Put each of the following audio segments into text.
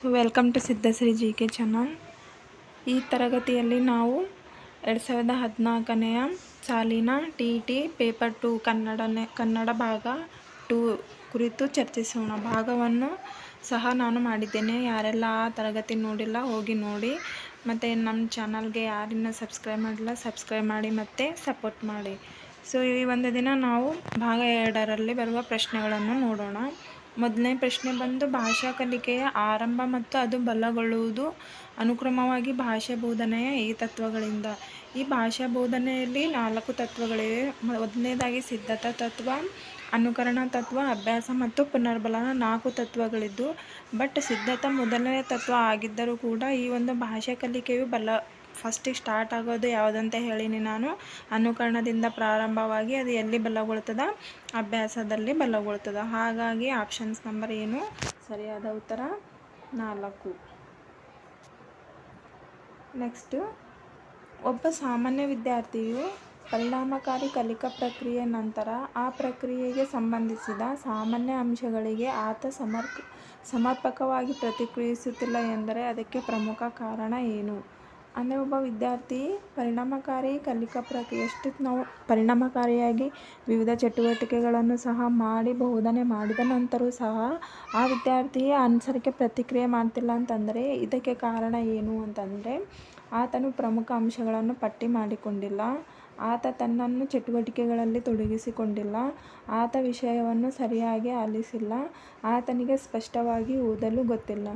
Welcome to Siddhashree G K channel ಈ ತರಗತಿಯಲ್ಲಿ ನಾವು ಎರಡು ಸಾವಿರದ ಹದಿನಾಲ್ಕನೆಯ ಸಾಲಿನ ಟಿ ಟಿ ಪೇಪರ್ ಟು ಕನ್ನಡನೇ, ಕನ್ನಡ ಭಾಗ ಟು ಕುರಿತು ಚರ್ಚಿಸೋಣ. ಭಾಗವನ್ನು ಸಹ ನಾನು ಮಾಡಿದ್ದೇನೆ. ಯಾರೆಲ್ಲ ಆ ತರಗತಿ ನೋಡಿಲ್ಲ, ಹೋಗಿ ನೋಡಿ. ಮತ್ತು ನಮ್ಮ ಚಾನಲ್ಗೆ ಯಾರಿನ್ನ ಸಬ್ಸ್ಕ್ರೈಬ್ ಮಾಡಿಲ್ಲ ಸಬ್ಸ್ಕ್ರೈಬ್ ಮಾಡಿ ಮತ್ತು ಸಪೋರ್ಟ್ ಮಾಡಿ. ಸೊ ಈ ಒಂದು ದಿನ ನಾವು ಭಾಗ ಎರಡರಲ್ಲಿ ಬರುವ ಪ್ರಶ್ನೆಗಳನ್ನು ನೋಡೋಣ. ಮೊದಲನೇ ಪ್ರಶ್ನೆ ಬಂದು ಭಾಷಾ ಕಲಿಕೆಯ ಆರಂಭ ಮತ್ತು ಅದು ಬಲಗೊಳ್ಳುವುದು ಅನುಕ್ರಮವಾಗಿ ಭಾಷೆ ಬೋಧನೆಯ ಈ ತತ್ವಗಳಿಂದ. ಈ ಭಾಷಾ ಬೋಧನೆಯಲ್ಲಿ ನಾಲ್ಕು ತತ್ವಗಳಿವೆ. ಮೊದಲನೇದಾಗಿ ಸಿದ್ಧತಾ ತತ್ವ, ಅನುಕರಣ ತತ್ವ, ಅಭ್ಯಾಸ ಮತ್ತು ಪುನರ್ಬಲನ ನಾಲ್ಕು ತತ್ವಗಳಿದ್ದು, ಬಟ್ ಸಿದ್ಧತಾ ಮೊದಲನೇ ತತ್ವ ಆಗಿದ್ದರೂ ಕೂಡ ಈ ಒಂದು ಭಾಷಾ ಕಲಿಕೆಯು ಬಲ ಫಸ್ಟಿಗೆ ಸ್ಟಾರ್ಟ್ ಆಗೋದು ಯಾವುದಂತ ಹೇಳೀನಿ ನಾನು. ಅನುಕರಣದಿಂದ ಪ್ರಾರಂಭವಾಗಿ ಅದು ಎಲ್ಲಿ ಬಲಗೊಳ್ತದ? ಅಭ್ಯಾಸದಲ್ಲಿ ಬಲಗೊಳ್ತದ. ಹಾಗಾಗಿ ಆಪ್ಷನ್ಸ್ ನಂಬರ್ ಏನು? ಸರಿಯಾದ ಉತ್ತರ ನಾಲ್ಕು. ನೆಕ್ಸ್ಟು ಒಬ್ಬ ಸಾಮಾನ್ಯ ವಿದ್ಯಾರ್ಥಿಯು ಪರಿಣಾಮಕಾರಿ ಕಲಿಕಾ ಪ್ರಕ್ರಿಯೆ ನಂತರ ಆ ಪ್ರಕ್ರಿಯೆಗೆ ಸಂಬಂಧಿಸಿದ ಸಾಮಾನ್ಯ ಅಂಶಗಳಿಗೆ ಆತ ಸಮರ್ಪ, ಸಮರ್ಪಕವಾಗಿ ಪ್ರತಿಕ್ರಿಯಿಸುತ್ತಿಲ್ಲ ಎಂದರೆ ಅದಕ್ಕೆ ಪ್ರಮುಖ ಕಾರಣ ಏನು? ಅಂದರೆ ಒಬ್ಬ ವಿದ್ಯಾರ್ಥಿ ಪರಿಣಾಮಕಾರಿ ಕಲಿಕಾ ಪ್ರಕ್ರಿಯೆ ಎಷ್ಟು ನಾವು ಪರಿಣಾಮಕಾರಿಯಾಗಿ ವಿವಿಧ ಚಟುವಟಿಕೆಗಳನ್ನು ಸಹ ಮಾಡಿ ಬೋಧನೆ ಮಾಡಿದ ನಂತರ ಸಹ ಆ ವಿದ್ಯಾರ್ಥಿ ಅನ್ಸರ್ಗೆ ಪ್ರತಿಕ್ರಿಯೆ ಮಾಡ್ತಿಲ್ಲ ಅಂತಂದರೆ ಇದಕ್ಕೆ ಕಾರಣ ಏನು ಅಂತಂದರೆ ಆತನು ಪ್ರಮುಖ ಅಂಶಗಳನ್ನು ಪಟ್ಟಿ ಮಾಡಿಕೊಂಡಿಲ್ಲ. ಆತ ತನ್ನನ್ನು ಚಟುವಟಿಕೆಗಳಲ್ಲಿ ತೊಡಗಿಸಿಕೊಂಡಿಲ್ಲ. ಆತ ವಿಷಯವನ್ನು ಸರಿಯಾಗಿ ಆಲಿಸಿಲ್ಲ. ಆತನಿಗೆ ಸ್ಪಷ್ಟವಾಗಿ ಓದಲು ಗೊತ್ತಿಲ್ಲ.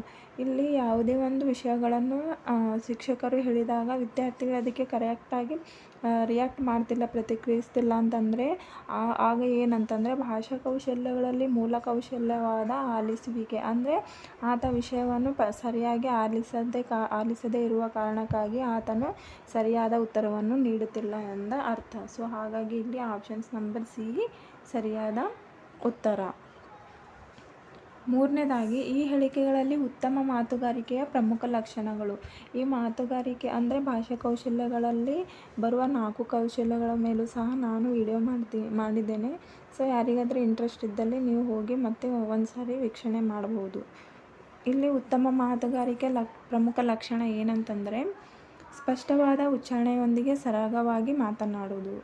ಇಲ್ಲಿ ಯಾವುದೇ ಒಂದು ವಿಷಯಗಳನ್ನು ಶಿಕ್ಷಕರು ಹೇಳಿದಾಗ ವಿದ್ಯಾರ್ಥಿಗಳು ಅದಕ್ಕೆ ಕರೆಕ್ಟಾಗಿ ರಿಯಾಕ್ಟ್ ಮಾಡ್ತಿಲ್ಲ, ಪ್ರತಿಕ್ರಿಯಿಸ್ತಿಲ್ಲ ಅಂತಂದರೆ ಆಗ ಏನಂತಂದರೆ ಭಾಷಾ ಕೌಶಲ್ಯಗಳಲ್ಲಿ ಮೂಲ ಕೌಶಲ್ಯವಾದ ಆಲಿಸುವಿಕೆ. ಅಂದರೆ ಆತ ವಿಷಯವನ್ನು ಪ, ಸರಿಯಾಗಿ ಆಲಿಸದೆ ಕಾ, ಆಲಿಸದೇ ಇರುವ ಕಾರಣಕ್ಕಾಗಿ ಆತನು ಸರಿಯಾದ ಉತ್ತರವನ್ನು ನೀಡುತ್ತಿಲ್ಲ ಎಂದ ಅರ್ಥ. ಸೊ ಹಾಗಾಗಿ ಇಲ್ಲಿ ಆಪ್ಷನ್ಸ್ ನಂಬರ್ ಸಿ ಸರಿಯಾದ ಉತ್ತರ. ಮೂರನೇದಾಗಿ, ಈ ಹೇಳಿಕೆಗಳಲ್ಲಿ ಉತ್ತಮ ಮಾತುಗಾರಿಕೆಯ ಪ್ರಮುಖ ಲಕ್ಷಣಗಳು. ಈ ಮಾತುಗಾರಿಕೆ ಅಂದರೆ ಭಾಷಾ ಕೌಶಲ್ಯಗಳಲ್ಲಿ ಬರುವ ನಾಲ್ಕು ಕೌಶಲ್ಯಗಳ ಮೇಲೂ ಸಹ ನಾನು ವಿಡಿಯೋ ಮಾಡ್ತಿ, ಮಾಡಿದ್ದೇನೆ. ಸೊ ಯಾರಿಗಾದರೂ ಇಂಟ್ರೆಸ್ಟ್ ಇದ್ದಲ್ಲಿ ನೀವು ಹೋಗಿ ಮತ್ತೆ ಒಂದು ಸಾರಿ ವೀಕ್ಷಣೆ ಮಾಡಬಹುದು ಇಲ್ಲಿ ಉತ್ತಮ ಮಾತುಗಾರಿಕೆ ಲಕ್, ಪ್ರಮುಖ ಲಕ್ಷಣ ಏನಂತಂದರೆ, ಸ್ಪಷ್ಟವಾದ ಉಚ್ಚಾರಣೆಯೊಂದಿಗೆ ಸರಾಗವಾಗಿ ಮಾತನಾಡುವುದು.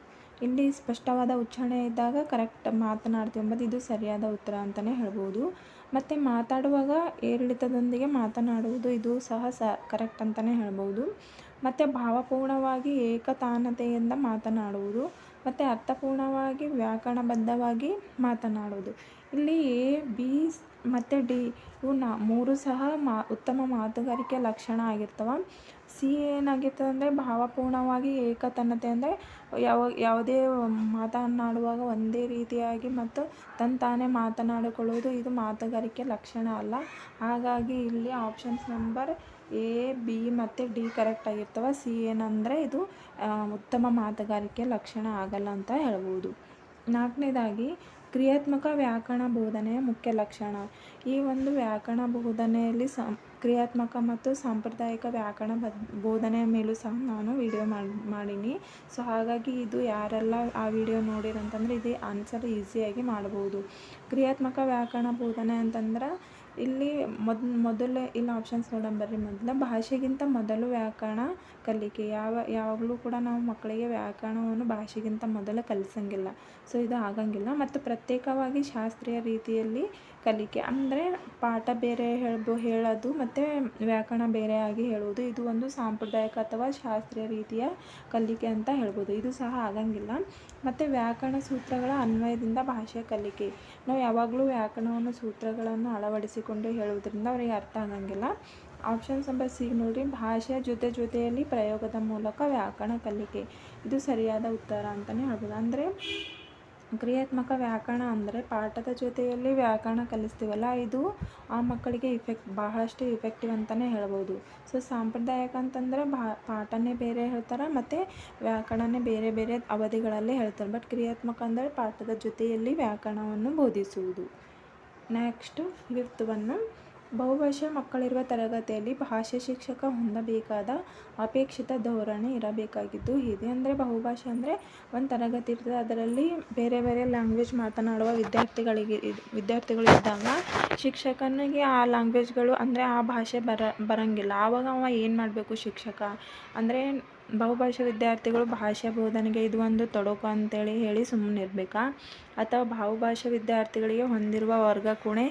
ಇಲ್ಲಿ ಸ್ಪಷ್ಟವಾದ ಉಚ್ಚಾರಣೆ ಇದ್ದಾಗ ಕರೆಕ್ಟ್ ಮಾತನಾಡ್ತೀವಿ ಎಂಬುದು ಇದು ಸರಿಯಾದ ಉತ್ತರ ಅಂತಲೇ ಹೇಳ್ಬೋದು. ಮತ್ತು ಮಾತಾಡುವಾಗ ಏರಿಳಿತದೊಂದಿಗೆ ಮಾತನಾಡುವುದು ಇದು ಸಹ ಸ ಕರೆಕ್ಟ್ ಅಂತಲೇ ಹೇಳ್ಬೋದು. ಮತ್ತು ಭಾವಪೂರ್ಣವಾಗಿ ಏಕತಾನತೆಯಿಂದ ಮಾತನಾಡುವುದು, ಮತ್ತು ಅರ್ಥಪೂರ್ಣವಾಗಿ ವ್ಯಾಕರಣಬದ್ಧವಾಗಿ ಮಾತನಾಡುವುದು. ಇಲ್ಲಿ ಬಿ ಮತ್ತು ಡಿ ಇವು ನಾ ಮೂರು ಸಹ ಮಾ ಉತ್ತಮ ಮಾತುಗಾರಿಕೆ ಲಕ್ಷಣ ಆಗಿರ್ತವೆ. ಸಿ ಏನಾಗಿರ್ತದೆ ಅಂದರೆ ಭಾವಪೂರ್ಣವಾಗಿ ಏಕತನತೆ ಅಂದರೆ ಯಾವ, ಯಾವುದೇ ಮಾತನಾಡುವಾಗ ಒಂದೇ ರೀತಿಯಾಗಿ ಮತ್ತು ತಾನೇ ಮಾತನಾಡಿಕೊಳ್ಳುವುದು ಇದು ಮಾತುಗಾರಿಕೆ ಲಕ್ಷಣ ಅಲ್ಲ. ಹಾಗಾಗಿ ಇಲ್ಲಿ ಆಪ್ಷನ್ಸ್ ನಂಬರ್ ಎ, ಬಿ ಮತ್ತು ಡಿ ಕರೆಕ್ಟ್ ಆಗಿರ್ತವೆ. ಸಿ ಏನಂದರೆ ಇದು ಉತ್ತಮ ಮಾತುಗಾರಿಕೆ ಲಕ್ಷಣ ಆಗಲ್ಲ ಅಂತ ಹೇಳ್ಬೋದು. ನಾಲ್ಕನೇದಾಗಿ ಕ್ರಿಯಾತ್ಮಕ ವ್ಯಾಕರಣ ಬೋಧನೆಯ ಮುಖ್ಯ ಲಕ್ಷಣ. ಈ ಒಂದು ವ್ಯಾಕರಣ ಬೋಧನೆಯಲ್ಲಿ ಸಂ, ಕ್ರಿಯಾತ್ಮಕ ಮತ್ತು ಸಾಂಪ್ರದಾಯಿಕ ವ್ಯಾಕರಣ ಬದ್, ಬೋಧನೆಯ ಮೇಲೂ ಸಹ ನಾನು ವಿಡಿಯೋ ಮಾಡಿ, ಮಾಡೀನಿ. ಸೊ, ಹಾಗಾಗಿ ಇದು ಯಾರೆಲ್ಲ ಆ ವಿಡಿಯೋ ನೋಡಿರಂತಂದರೆ ಇದೇ ಆನ್ಸರ್ ಈಸಿಯಾಗಿ ಮಾಡ್ಬೋದು. ಕ್ರಿಯಾತ್ಮಕ ವ್ಯಾಕರಣ ಬೋಧನೆ ಅಂತಂದ್ರೆ ಇಲ್ಲಿ ಮೊದ್, ಮೊದಲೇ, ಇಲ್ಲಿ ಆಪ್ಷನ್ಸ್ ನೋಡೋಣ ಬರ್ರಿ. ಮೊದಲು ಭಾಷೆಗಿಂತ ಮೊದಲು ವ್ಯಾಕರಣ ಕಲಿಕೆ. ಯಾವ, ಯಾವಾಗಲೂ ಕೂಡ ನಾವು ಮಕ್ಕಳಿಗೆ ವ್ಯಾಕರಣವನ್ನು ಭಾಷೆಗಿಂತ ಮೊದಲು ಕಲಿಸಂಗಿಲ್ಲ. ಸೊ ಇದು ಆಗಂಗಿಲ್ಲ. ಮತ್ತು ಪ್ರತ್ಯೇಕವಾಗಿ ಶಾಸ್ತ್ರೀಯ ರೀತಿಯಲ್ಲಿ ಕಲಿಕೆ. ಅಂದರೆ ಪಾಠ ಬೇರೆ ಹೇಳ್ಬೋ, ಹೇಳೋದು ಮತ್ತು ವ್ಯಾಕರಣ ಬೇರೆಯಾಗಿ ಹೇಳುವುದು ಇದು ಒಂದು ಸಾಂಪ್ರದಾಯಿಕ ಅಥವಾ ಶಾಸ್ತ್ರೀಯ ರೀತಿಯ ಕಲಿಕೆ ಅಂತ ಹೇಳ್ಬೋದು. ಇದು ಸಹ ಆಗಂಗಿಲ್ಲ. ಮತ್ತು ವ್ಯಾಕರಣ ಸೂತ್ರಗಳ ಅನ್ವಯದಿಂದ ಭಾಷೆ ಕಲಿಕೆ. ನಾವು ಯಾವಾಗಲೂ ವ್ಯಾಕರಣವನ್ನು, ಸೂತ್ರಗಳನ್ನು ಅಳವಡಿಸಿಕೊಂಡು ಹೇಳುವುದರಿಂದ ಅವರಿಗೆ ಅರ್ಥ ಆಗಂಗಿಲ್ಲ. ಆಪ್ಷನ್ ನಂಬರ್ ಸಿ ನೋಡಿ, ಭಾಷೆಯ ಜೊತೆ ಜೊತೆಯಲ್ಲಿ ಪ್ರಯೋಗದ ಮೂಲಕ ವ್ಯಾಕರಣ ಕಲಿಕೆ. ಇದು ಸರಿಯಾದ ಉತ್ತರ ಅಂತಲೇ ಹೇಳ್ಬೋದು. ಅಂದರೆ, ಕ್ರಿಯಾತ್ಮಕ ವ್ಯಾಕರಣ ಅಂದರೆ ಪಾಠದ ಜೊತೆಯಲ್ಲಿ ವ್ಯಾಕರಣ ಕಲಿಸ್ತೀವಲ್ಲ, ಇದು ಆ ಮಕ್ಕಳಿಗೆ ಇಫೆಕ್ಟ್ ಬಹಳಷ್ಟು ಇಫೆಕ್ಟಿವ್ ಅಂತಲೇ ಹೇಳ್ಬೋದು. ಸೊ ಸಾಂಪ್ರದಾಯಿಕ ಅಂತಂದರೆ ಭಾ, ಪಾಠನೇ ಬೇರೆ ಹೇಳ್ತಾರೆ ಮತ್ತು ವ್ಯಾಕರಣನೇ ಬೇರೆ ಬೇರೆ ಅವಧಿಗಳಲ್ಲಿ ಹೇಳ್ತಾರೆ. ಬಟ್ ಕ್ರಿಯಾತ್ಮಕ ಅಂದರೆ ಪಾಠದ ಜೊತೆಯಲ್ಲಿ ವ್ಯಾಕರಣವನ್ನು ಬೋಧಿಸುವುದು. ನೆಕ್ಸ್ಟು ಫಿಫ್ತ್ ಒನ್ನು ಬಹುಭಾಷಾ ಮಕ್ಕಳಿರುವ ತರಗತಿಯಲ್ಲಿ ಭಾಷೆ ಶಿಕ್ಷಕ ಹೊಂದಬೇಕಾದ ಅಪೇಕ್ಷಿತ ಧೋರಣೆ ಇರಬೇಕಾಗಿದ್ದು ಇದೆ ಅಂದರೆ ಬಹುಭಾಷೆ ಅಂದರೆ ಒಂದು ತರಗತಿ ಇರ್ತದೆ, ಅದರಲ್ಲಿ ಬೇರೆ ಬೇರೆ ಲ್ಯಾಂಗ್ವೇಜ್ ಮಾತನಾಡುವ ವಿದ್ಯಾರ್ಥಿಗಳಿಗೆ ವಿದ್ಯಾರ್ಥಿಗಳು ಇದ್ದಾಗ ಶಿಕ್ಷಕನಿಗೆ ಆ ಲ್ಯಾಂಗ್ವೇಜ್ಗಳು ಅಂದರೆ ಆ ಭಾಷೆ ಬರ, ಬರೋಂಗಿಲ್ಲ. ಆವಾಗ ಅವ ಏನು ಮಾಡಬೇಕು ಶಿಕ್ಷಕ? ಅಂದರೆ ಬಹುಭಾಷಾ ವಿದ್ಯಾರ್ಥಿಗಳು ಭಾಷಾ ಬೋಧನೆಗೆ ಇದು ಒಂದು ತೊಡಕು ಅಂತೇಳಿ ಹೇಳಿ ಸುಮ್ಮನೆ ಇರಬೇಕಾ? ಅಥವಾ ಬಹುಭಾಷಾ ವಿದ್ಯಾರ್ಥಿಗಳಿಗೆ ಹೊಂದಿರುವ ವರ್ಗ ಕುಣೆ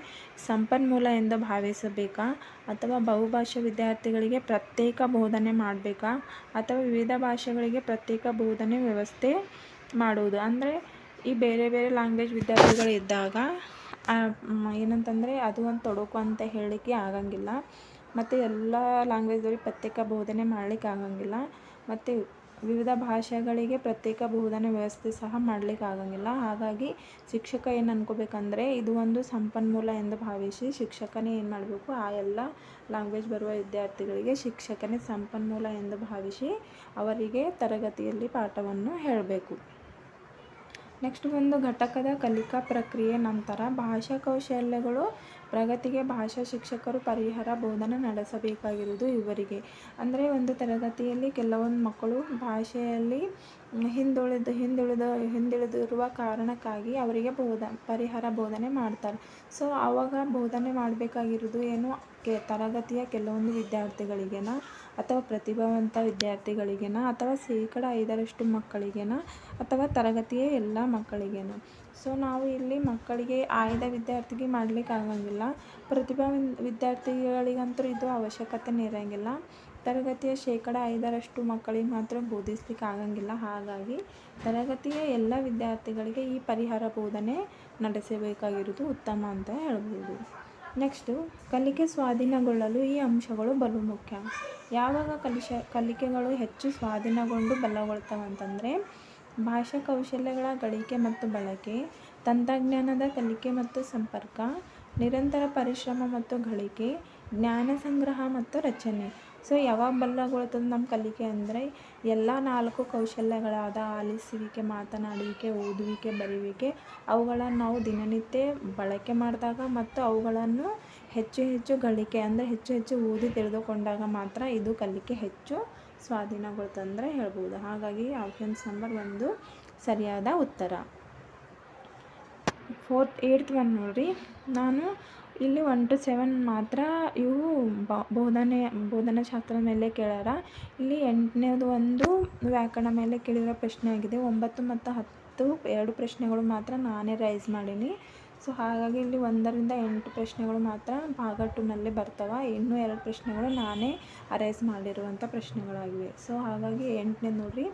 ಸಂಪನ್ಮೂಲ ಎಂದು ಭಾವಿಸಬೇಕಾ? ಅಥವಾ ಬಹುಭಾಷಾ ವಿದ್ಯಾರ್ಥಿಗಳಿಗೆ ಪ್ರತ್ಯೇಕ ಬೋಧನೆ ಮಾಡಬೇಕಾ? ಅಥವಾ ವಿವಿಧ ಭಾಷೆಗಳಿಗೆ ಪ್ರತ್ಯೇಕ ಬೋಧನೆ ವ್ಯವಸ್ಥೆ ಮಾಡುವುದು? ಅಂದರೆ ಈ ಬೇರೆ ಬೇರೆ ಲ್ಯಾಂಗ್ವೇಜ್ ವಿದ್ಯಾರ್ಥಿಗಳು ಇದ್ದಾಗ ಏನಂತಂದರೆ ಅದು ಒಂದು ತೊಡಕು ಅಂತ ಹೇಳಲಿಕ್ಕೆ ಆಗಂಗಿಲ್ಲ. ಮತ್ತು ಎಲ್ಲ ಲ್ಯಾಂಗ್ವೇಜಲ್ಲಿ ಪ್ರತ್ಯೇಕ ಬೋಧನೆ ಮಾಡಲಿಕ್ಕೆ ಆಗಂಗಿಲ್ಲ. ಮತ್ತು ವಿವಿಧ ಭಾಷೆಗಳಿಗೆ ಪ್ರತ್ಯೇಕ ಬೋಧನೆ ವ್ಯವಸ್ಥೆ ಸಹ ಮಾಡ್ಲಿಕ್ಕೆ ಆಗಂಗಿಲ್ಲ ಹಾಗಾಗಿ ಶಿಕ್ಷಕ ಏನು ಅನ್ಕೋಬೇಕಂದ್ರೆ ಇದು ಒಂದು ಸಂಪನ್ಮೂಲ ಎಂದು ಭಾವಿಸಿ ಶಿಕ್ಷಕನೇ ಏನು ಮಾಡಬೇಕು, ಆ ಎಲ್ಲ ಲ್ಯಾಂಗ್ವೇಜ್ ಬರುವ ವಿದ್ಯಾರ್ಥಿಗಳಿಗೆ ಶಿಕ್ಷಕನೇ ಸಂಪನ್ಮೂಲ ಎಂದು ಭಾವಿಸಿ ಅವರಿಗೆ ತರಗತಿಯಲ್ಲಿ ಪಾಠವನ್ನು ಹೇಳಬೇಕು. ನೆಕ್ಸ್ಟ್ ಒಂದು ಘಟಕದ ಕಲಿಕಾ ಪ್ರಕ್ರಿಯೆ ನಂತರ ಭಾಷಾ ಕೌಶಲ್ಯಗಳು ಪ್ರಗತಿಗೆ ಭಾಷಾ ಶಿಕ್ಷಕರು ಪರಿಹಾರ ಬೋಧನೆ ನಡೆಸಬೇಕಾಗಿರುವುದು ಇವರಿಗೆ. ಅಂದರೆ ಒಂದು ತರಗತಿಯಲ್ಲಿ ಕೆಲವೊಂದು ಮಕ್ಕಳು ಭಾಷೆಯಲ್ಲಿ ಹಿಂದುಳಿದು, ಹಿಂದುಳಿದ, ಹಿಂದುಳಿದಿರುವ ಕಾರಣಕ್ಕಾಗಿ ಅವರಿಗೆ ಬೋಧ, ಪರಿಹಾರ ಬೋಧನೆ ಮಾಡ್ತಾರೆ. ಸೊ ಆವಾಗ ಬೋಧನೆ ಮಾಡಬೇಕಾಗಿರೋದು ಏನು? ಕೆ, ತರಗತಿಯ ಕೆಲವೊಂದು ವಿದ್ಯಾರ್ಥಿಗಳಿಗೆನ? ಅಥವಾ ಪ್ರತಿಭಾವಂತ ವಿದ್ಯಾರ್ಥಿಗಳಿಗೆನ, ಅಥವಾ ಶೇಕಡ ಐದರಷ್ಟು ಮಕ್ಕಳಿಗೇನ, ಅಥವಾ ತರಗತಿಯ ಎಲ್ಲ ಮಕ್ಕಳಿಗೆನ? ಸೊ ನಾವು ಇಲ್ಲಿ ಮಕ್ಕಳಿಗೆ ಆಯ್ದ ವಿದ್ಯಾರ್ಥಿಗೆ ಮಾಡ್ಲಿಕ್ಕೆ ಆಗಂಗಿಲ್ಲ. ಪ್ರತಿಭಾ ವಿದ್ಯಾರ್ಥಿಗಳಿಗಂತೂ ಇದು ಅವಶ್ಯಕತೆನೇ ಇರೋಂಗಿಲ್ಲ. ತರಗತಿಯ ಶೇಕಡ ಐದರಷ್ಟು ಮಕ್ಕಳಿಗೆ ಮಾತ್ರ ಬೋಧಿಸ್ಲಿಕ್ಕೆ ಆಗಂಗಿಲ್ಲ. ಹಾಗಾಗಿ ತರಗತಿಯ ಎಲ್ಲ ವಿದ್ಯಾರ್ಥಿಗಳಿಗೆ ಈ ಪರಿಹಾರ ಬೋಧನೆ ನಡೆಸಬೇಕಾಗಿರುವುದು ಉತ್ತಮ ಅಂತ ಹೇಳ್ಬೋದು. ನೆಕ್ಸ್ಟು ಕಲಿಕೆ ಸ್ವಾಧೀನಗೊಳ್ಳಲು ಈ ಅಂಶಗಳು ಬಲು ಮುಖ್ಯ. ಯಾವಾಗ ಕಲಿಶ, ಕಲಿಕೆಗಳು ಹೆಚ್ಚು ಸ್ವಾಧೀನಗೊಂಡು ಬಲಗೊಳ್ತಾವಂತಂದರೆ, ಭಾಷಾ ಕೌಶಲ್ಯಗಳ ಗಳಿಕೆ ಮತ್ತು ಬಳಕೆ, ತಂತ್ರಜ್ಞಾನದ ಕಲಿಕೆ ಮತ್ತು ಸಂಪರ್ಕ, ನಿರಂತರ ಪರಿಶ್ರಮ ಮತ್ತು ಗಳಿಕೆ, ಜ್ಞಾನ ಸಂಗ್ರಹ ಮತ್ತು ರಚನೆ. ಸೊ ಯಾವಾಗ ಬಲ್ಲಗೊಳ್ತದೆ ನಮ್ಮ ಕಲಿಕೆ ಅಂದರೆ ಎಲ್ಲ ನಾಲ್ಕು ಕೌಶಲ್ಯಗಳಾದ ಆಲಿಸುವಿಕೆ, ಮಾತನಾಡುವಿಕೆ, ಓದುವಿಕೆ, ಬರೆಯುವಿಕೆ ಅವುಗಳನ್ನು ನಾವು ದಿನನಿತ್ಯ ಬಳಕೆ ಮಾಡಿದಾಗ ಮತ್ತು ಅವುಗಳನ್ನು ಹೆಚ್ಚು ಹೆಚ್ಚು ಗಳಿಕೆ ಅಂದರೆ ಹೆಚ್ಚು ಹೆಚ್ಚು ಓದಿ ತಿಳಿದುಕೊಂಡಾಗ ಮಾತ್ರ ಇದು ಕಲಿಕೆ ಹೆಚ್ಚು ಸ್ವಾಧೀನಗೊಳ್ತಂದ್ರೆ ಹೇಳ್ಬೋದು. ಹಾಗಾಗಿ ಆಪ್ಷನ್ಸ್ ನಂಬರ್ ಒಂದು ಸರಿಯಾದ ಉತ್ತರ. ಫೋರ್ತ್ ಏಯ್ಟ್ ಒನ್ ನೋಡಿರಿ. ನಾನು ಇಲ್ಲಿ ಒನ್ ಟು ಸೆವೆನ್ ಮಾತ್ರ ಇವು ಬೋಧನೆ, ಬೋಧನಾ ಶಾಸ್ತ್ರದ ಮೇಲೆ ಕೇಳ್ಯಾರ. ಇಲ್ಲಿ ಎಂಟನೇದು ಒಂದು ವ್ಯಾಕರಣ ಮೇಲೆ ಕೇಳಿರೋ ಪ್ರಶ್ನೆ ಆಗಿದೆ. ಒಂಬತ್ತು ಮತ್ತು ಹತ್ತು ಎರಡು ಪ್ರಶ್ನೆಗಳು ಮಾತ್ರ ನಾನೇ ರೈಸ್ ಮಾಡೀನಿ. ಸೊ ಹಾಗಾಗಿ ಇಲ್ಲಿ ಒಂದರಿಂದ ಎಂಟು ಪ್ರಶ್ನೆಗಳು ಮಾತ್ರ ಭಾಗ ಟೂನಲ್ಲಿ ಬರ್ತವೆ. ಇನ್ನೂ ಎರಡು ಪ್ರಶ್ನೆಗಳು ನಾನೇ ಅರೈಸ್ ಮಾಡಿರುವಂಥ ಪ್ರಶ್ನೆಗಳಾಗಿವೆ. ಸೊ ಹಾಗಾಗಿ ಎಂಟನೇ ನೋಡಿರಿ.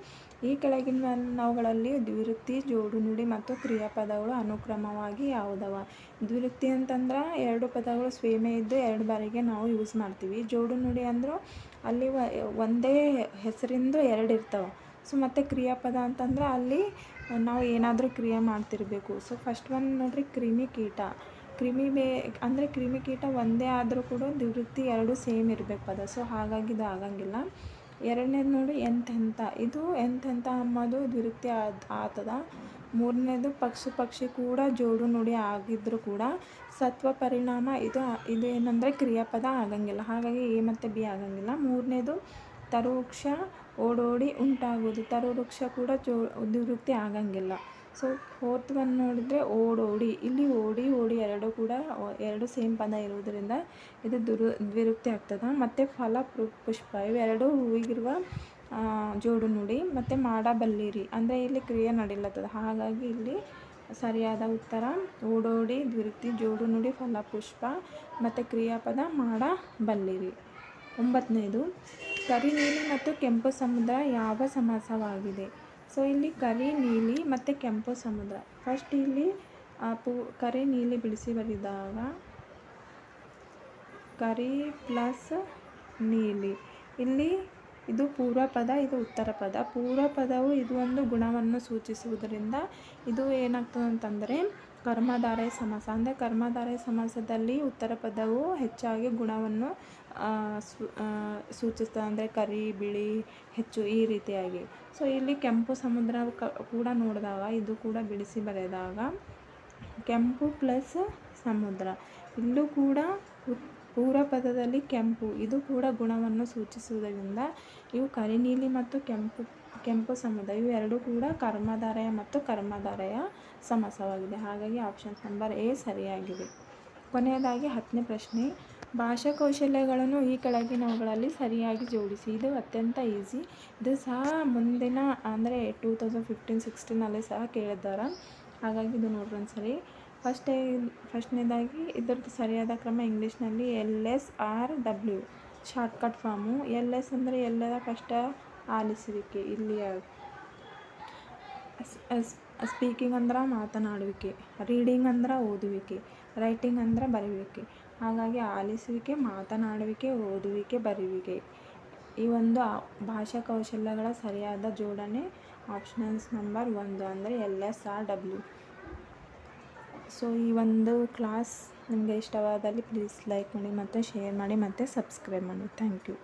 ಈ ಕೆಳಗಿನವುಗಳಲ್ಲಿ ದ್ವಿರುಕ್ತಿ ಜೋಡು ನುಡಿ ಮತ್ತು ಕ್ರಿಯಾಪದಗಳು ಅನುಕ್ರಮವಾಗಿ ಯಾವುದವ? ದ್ವಿರುಕ್ತಿ ಅಂತಂದ್ರೆ ಎರಡು ಪದಗಳು ಸೇಮೇ ಇದ್ದು ಎರಡು ಬಾರಿಗೆ ನಾವು ಯೂಸ್ ಮಾಡ್ತೀವಿ. ಜೋಡು ನುಡಿ ಅಂದ್ರೆ ಅಲ್ಲಿ ಒಂದೇ ಹೆಸರಿಂದು ಎರಡು ಇರ್ತವೆ. ಸೊ ಮತ್ತು ಕ್ರಿಯಾಪದ ಅಂತಂದ್ರೆ ಅಲ್ಲಿ ನಾವು ಏನಾದರೂ ಕ್ರಿಯೆ ಮಾಡ್ತಿರಬೇಕು. ಸೊ ಫಸ್ಟ್ ಒನ್ ನೋಡಿರಿ ಕ್ರಿಮಿಕೀಟ ಕ್ರಿಮಿ ಬೇ ಅಂದರೆ ಕ್ರಿಮಿಕೀಟ ಒಂದೇ ಆದರೂ ಕೂಡ ನಿವೃತ್ತಿ ಎರಡು ಸೇಮ್ ಇರಬೇಕು ಪದ. ಸೊ ಹಾಗಾಗಿ ಇದು ಆಗಂಗಿಲ್ಲ. ಎರಡನೇದು ನೋಡಿ ಎಂಥೆಂಥ. ಇದು ಎಂಥೆಂಥ ಅಮ್ಮದು ದ್ವಿರುಕ್ತಿ ಆತದ. ಮೂರನೇದು ಪಕ್ಷಿ ಪಕ್ಷಿ ಕೂಡ ಜೋಡು ನುಡಿ ಆಗಿದ್ದರೂ ಕೂಡ ಸತ್ವ ಪರಿಣಾಮ ಇದು ಇದು ಏನಂದರೆ ಕ್ರಿಯಾಪದ ಆಗಂಗಿಲ್ಲ. ಹಾಗಾಗಿ ಎ ಮತ್ತು ಬಿ ಆಗಂಗಿಲ್ಲ. ಮೂರನೇದು ತರುವೃಕ್ಷ ಓಡೋಡಿ ಉಂಟಾಗೋದು ತರುವೃಕ್ಷ ಕೂಡ ಜೋ ನಿವೃತ್ತಿ ಆಗಂಗಿಲ್ಲ. ಸೊ ಫೋರ್ತ್ ಒನ್ ನೋಡಿದರೆ ಓಡೋಡಿ. ಇಲ್ಲಿ ಓಡಿ ಓಡಿ ಎರಡು ಕೂಡ ಎರಡು ಸೇಮ್ ಪದ ಇರುವುದರಿಂದ ಇದು ದುರು ದ್ವಿರುಕ್ತಿ ಆಗ್ತದೆ. ಮತ್ತು ಫಲ ಪುಷ್ಪ ಇವೆರಡು ಹೂವಿಗಿರುವ ಜೋಡು ನುಡಿ. ಮತ್ತು ಮಾಡಬಲ್ಲಿರಿ. ಅಂದರೆ ಇಲ್ಲಿ ಕ್ರಿಯೆ ನಡಿಲತ್ತದ. ಹಾಗಾಗಿ ಇಲ್ಲಿ ಸರಿಯಾದ ಉತ್ತರ, ಓಡೋಡಿ ದ್ವಿರುಕ್ತಿ ಜೋಡು ನುಡಿ, ಫಲ, ಪುಷ್ಪ, ಮತ್ತು ಕ್ರಿಯಾಪದ ಮಾಡಬಲ್ಲಿರಿ. ಒಂಬತ್ತನೇದು. ಕರಿ ನೀಲಿ ಮತ್ತು ಕೆಂಪು ಸಮುದ್ರ ಯಾವ ಸಮಾಸವಾಗಿದೆ ಸೊ ಇಲ್ಲಿ ಕರಿ ನೀಲಿ ಮತ್ತು ಕೆಂಪು ಸಮುದ್ರ. ಫಸ್ಟ್ ಇಲ್ಲಿ ಪೂ ಕರಿ ನೀಲಿ ಬಿಡಿಸಿ ಬರೆದಾಗ ಕರಿ ಪ್ಲಸ್ ನೀಲಿ. ಇಲ್ಲಿ ಇದು ಪೂರ್ವ ಪದ ಇದು ಉತ್ತರ ಪದ ಪೂರ್ವ ಪದವು ಇದು ಒಂದು ಗುಣವನ್ನು ಸೂಚಿಸುವುದರಿಂದ ಇದು ಏನಾಗ್ತದೆ ಅಂತಂದರೆ ಕರ್ಮಧಾರಯ ಸಮಾಸ. ಅಂದರೆ ಕರ್ಮಧಾರಯ ಸಮಾಸದಲ್ಲಿ ಉತ್ತರ ಪದವು ಹೆಚ್ಚಾಗಿ ಗುಣವನ್ನು ಸೂಚಿಸ್ತದೆ ಅಂದರೆ ಕರಿ, ಬಿಳಿ, ಹೆಚ್ಚು ಈ ರೀತಿಯಾಗಿ. ಸೊ ಇಲ್ಲಿ ಕೆಂಪು ಸಮುದ್ರ ಕೂಡ ನೋಡಿದಾಗ, ಇದು ಕೂಡ ಬಿಡಿಸಿ ಬರೆದಾಗ, ಕೆಂಪು ಪ್ಲಸ್ ಸಮುದ್ರ. ಇಲ್ಲೂ ಕೂಡ ಪೂರ್ವ ಪದದಲ್ಲಿ ಕೆಂಪು. ಇದು ಕೂಡ ಗುಣವನ್ನು ಸೂಚಿಸುವುದರಿಂದ ಇವು ಕರಿನೀಲಿ ಮತ್ತು ಕೆಂಪು ಕೆಂಪು ಸಮುದಾಯ ಇವು ಎರಡೂ ಕೂಡ ಕರ್ಮಧಾರಯ ಮತ್ತು ಕರ್ಮಧಾರಯ ಸಮಾಸವಾಗಿದೆ. ಹಾಗಾಗಿ ಆಪ್ಷನ್ ನಂಬರ್ ಎ ಸರಿಯಾಗಿದೆ. ಕೊನೆಯದಾಗಿ ಹತ್ತನೇ ಪ್ರಶ್ನೆ. ಭಾಷಾ ಕೌಶಲ್ಯಗಳನ್ನು ಈ ಕೆಳಗಿನವುಗಳಲ್ಲಿ ಸರಿಯಾಗಿ ಜೋಡಿಸಿ. ಇದು ಅತ್ಯಂತ ಈಸಿ ಇದು ಸಹ ಮುಂದಿನ, ಅಂದರೆ ಟೂ ತೌಸಂಡ್ ಫಿಫ್ಟೀನ್ ಸಿಕ್ಸ್ಟೀನಲ್ಲಿ ಸಹ ಕೇಳಿದ್ದಾರೆ? ಹಾಗಾಗಿ ಇದು ನೋಡ್ರಿ ಒಂದ್ಸರಿ. ಫಸ್ಟೇ, ಫಸ್ಟ್ನೇದಾಗಿ ಇದ್ರದ್ದು ಸರಿಯಾದ ಕ್ರಮ ಇಂಗ್ಲೀಷ್ನಲ್ಲಿ L S R W, shortcut formula. L S ಅಂದರೆ ಎಲ್ಲರ ಕಷ್ಟ ಆಲಿಸುವಿಕೆ, ಇಲ್ಲಿ ಸ್ಪೀಕಿಂಗ್ ಅಂದ್ರೆ ಮಾತನಾಡುವಿಕೆ, ರೀಡಿಂಗ್ ಅಂದ್ರೆ ಓದುವಿಕೆ, ರೈಟಿಂಗ್ ಅಂದ್ರೆ ಬರೆಯುವಿಕೆ. ಹಾಗಾಗಿ ಆಲಿಸುವಿಕೆ, ಮಾತನಾಡುವಿಕೆ, ಓದುವಿಕೆ, ಬರೆಯುವಿಕೆ. ಈ ಒಂದು ಭಾಷಾ ಕೌಶಲ್ಯಗಳ ಸರಿಯಾದ ಜೋಡಣೆ ಆಪ್ಷನ್ಸ್ ನಂಬರ್ ಒಂದು ಅಂದರೆ L S R W. So ಈ ಒಂದು ಕ್ಲಾಸ್ ನಿಮಗೆ ಇಷ್ಟವಾದಲ್ಲಿ ಪ್ಲೀಸ್ ಲೈಕ್ ಮಾಡಿ ಮತ್ತು ಶೇರ್ ಮಾಡಿ ಮತ್ತು ಸಬ್ಸ್ಕ್ರೈಬ್ ಮಾಡಿ. Thank you